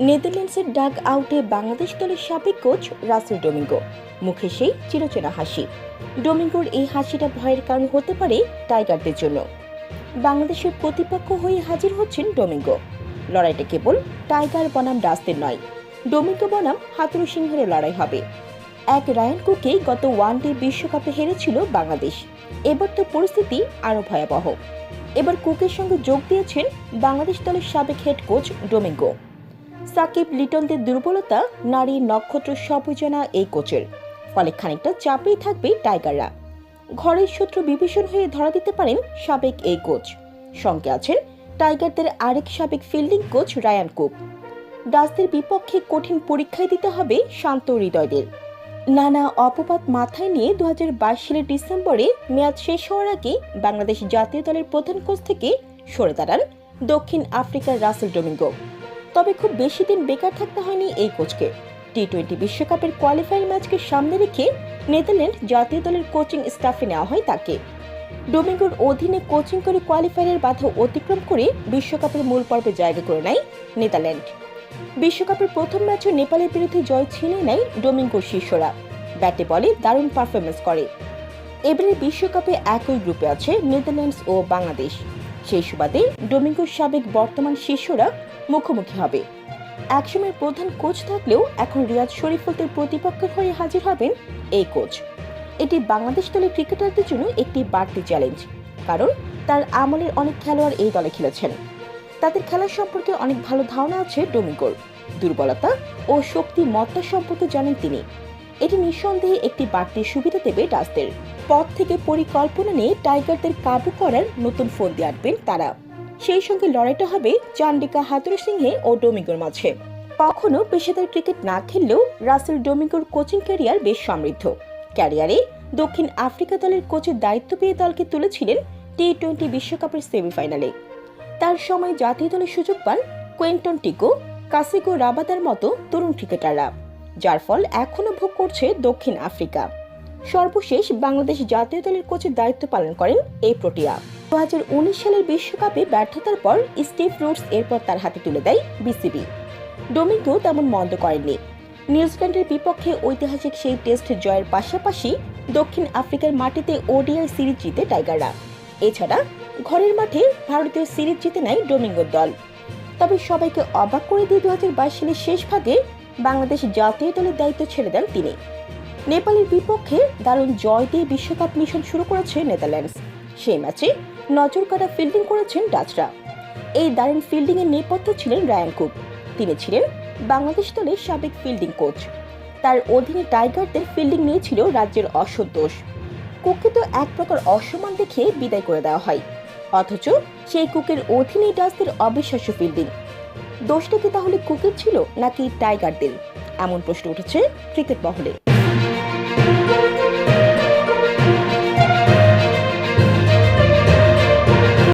নেদারল্যান্ডসের ডাক আউটে বাংলাদেশ দলের সাবেক কোচ রাসেল ডোমিঙ্গো। মুখে সেই চিরচেনা হাসি। ডোমিঙ্গোর এই হাসিটা ভয়ের কারণ হতে পারে টাইগারদের জন্য। বাংলাদেশের প্রতিপক্ষ হয়ে হাজির হচ্ছেন ডোমিঙ্গো। লড়াইটা কেবল টাইগার বনাম ডাস্তের নয়, ডোমিঙ্গো বনাম হাতুরু সিংহের লড়াই হবে। এক রায়ান কুকে গত ওয়ানডে বিশ্বকাপে হেরেছিল বাংলাদেশ। এবার তো পরিস্থিতি আরও ভয়াবহ। এবার কুকের সঙ্গে যোগ দিয়েছেন বাংলাদেশ দলের সাবেক হেড কোচ ডোমিঙ্গো। সাকিব লিটনদের দুর্বলতা, নারী নক্ষত্র সবই জানা এই কোচের ফলে খানিকটা চাপেই থাকবে টাইগাররা। ঘরের শত্রু বিভীষণ হয়ে ধরা দিতে পারেন সাবেক এই কোচ। সঙ্গে আছেন টাইগারদের আরেক সাবেক ফিল্ডিং কোচ রায়ান কুক। ডাসদের বিপক্ষে কঠিন পরীক্ষায় দিতে হবে শান্ত হৃদয়দের। নানা অপবাদ মাথায় নিয়ে দু হাজার বাইশ সালের ডিসেম্বরে মেয়াদ শেষ হওয়ার আগে বাংলাদেশ জাতীয় দলের প্রধান কোচ থেকে সরে দাঁড়ান দক্ষিণ আফ্রিকার রাসেল ডোমিঙ্গো। তবে খুব বেশি দিন বেকার থাকতে হয়নি এই কোচকে। টি টোয়েন্টি বিশ্বকাপের কোয়ালিফায়ার ম্যাচকে সামনে রেখে নেদারল্যান্ড জাতীয় দলের কোচিং স্টাফে নেওয়া হয় তাকে। ডোমিঙ্গোর অধীনে কোচিং করে কোয়ালিফায়ারের বাধা অতিক্রম করে বিশ্বকাপের মূল পর্বে জায়গা করে নেয় নেদারল্যান্ড। বিশ্বকাপের প্রথম ম্যাচে নেপালের বিরুদ্ধে জয় ছিনিয়ে নেয় ডোমিঙ্গোর শিষ্যরা ব্যাটে বলে দারুণ পারফরমেন্স করে। এবারে বিশ্বকাপে একই গ্রুপে আছে নেদারল্যান্ডস ও বাংলাদেশ। সেই সুবাদে ডোমিঙ্গোর সাবেক বর্তমান শিষ্যরা মুখোমুখি হবে। একসময় প্রধান কোচ থাকলেও এখন রিয়াজ শরীফুলদের প্রতিপক্ষের হয়ে হাজির হবেন এই কোচ। এটি বাংলাদেশ দলের ক্রিকেটারদের জন্য একটি বাড়তি চ্যালেঞ্জ, কারণ তার আমলের অনেক খেলোয়াড় এই দলে খেলেছেন। তাদের খেলা সম্পর্কে অনেক ভালো ধারণা আছে ডোমিঙ্গোর। দুর্বলতা ও শক্তি মত্তা সম্পর্কে জানেন তিনি। এটি নিঃসন্দেহে একটি বাড়তি সুবিধা দেবে ডাসদের পথ থেকে পরিকল্পনা নিয়ে টাইগারদের কাবু করার নতুন ফোন দিয়ে আনবেন তারা। সেই সঙ্গে লড়াইটা হবে চান্ডিকা হাতুরু সিংহে ও ডোমিঙ্গোর মাঝে। কখনো পেশাদার ক্রিকেট না খেললেও রাসেল ডোমিঙ্গোর কোচিং ক্যারিয়ার বেশ সমৃদ্ধ। ক্যারিয়ারে দক্ষিণ আফ্রিকা দলের কোচের দায়িত্ব পেয়ে দলকে তুলেছিলেন টি টোয়েন্টি বিশ্বকাপের সেমিফাইনালে। তার সময় জাতীয় দলের সুযোগ পান কোয়েন্টন টিকো কাসিকো রাবাদার মতো তরুণ ক্রিকেটাররা, যার ফল এখনও ভোগ করছে দক্ষিণ আফ্রিকা। সর্বশেষ বাংলাদেশ জাতীয় দলের কোচের দায়িত্ব পালন করেন এই প্রোটিয়া। দু হাজার উনিশ সালের বিশ্বকাপে ব্যর্থতার পর স্টিভ রুটস এরপর তার হাতে তুলে দেয় বিসিবি। ডোমিঙ্গো তেমন মন্দ করেননি। নিউজিল্যান্ডের বিপক্ষে ঐতিহাসিক সেই টেস্ট জয়ের পাশাপাশি দক্ষিণ আফ্রিকার মাটিতে ওডিআই সিরিজ জিতে টাইগাররা। এছাড়া ঘরের মাঠে ভারতীয় সিরিজ জিতে নেয় ডোমিঙ্গোর দল। তবে সবাইকে অবাক করে দিয়ে দু হাজার বাইশ সালের শেষ ভাগে বাংলাদেশ জাতীয় দলের দায়িত্ব ছেড়ে দেন তিনি। নেপালের বিপক্ষে দারুণ জয় দিয়ে বিশ্বকাপ মিশন শুরু করেছে নেদারল্যান্ডস। সেই ম্যাচে নজর কাটা ফিল্ডিং করেছেন ডাচরা। এই দারুণ ফিল্ডিংয়ের নেপথ্যে ছিলেন রায়ান কুক। তিনি ছিলেন বাংলাদেশ দলের সাবেক ফিল্ডিং কোচ। তার অধীনে টাইগারদের ফিল্ডিং নিয়েছিল রাজ্যের অসন্তোষ কুককে তো এক প্রকার অসম্মান দেখে বিদায় করে দেওয়া হয়। অথচ সেই কুকের অধীনে ডাচদের অবিশ্বাস্য ফিল্ডিং। দোষটা কি তাহলে কুকের ছিল নাকি টাইগারদের? এমন প্রশ্ন উঠেছে ক্রিকেট মহলে।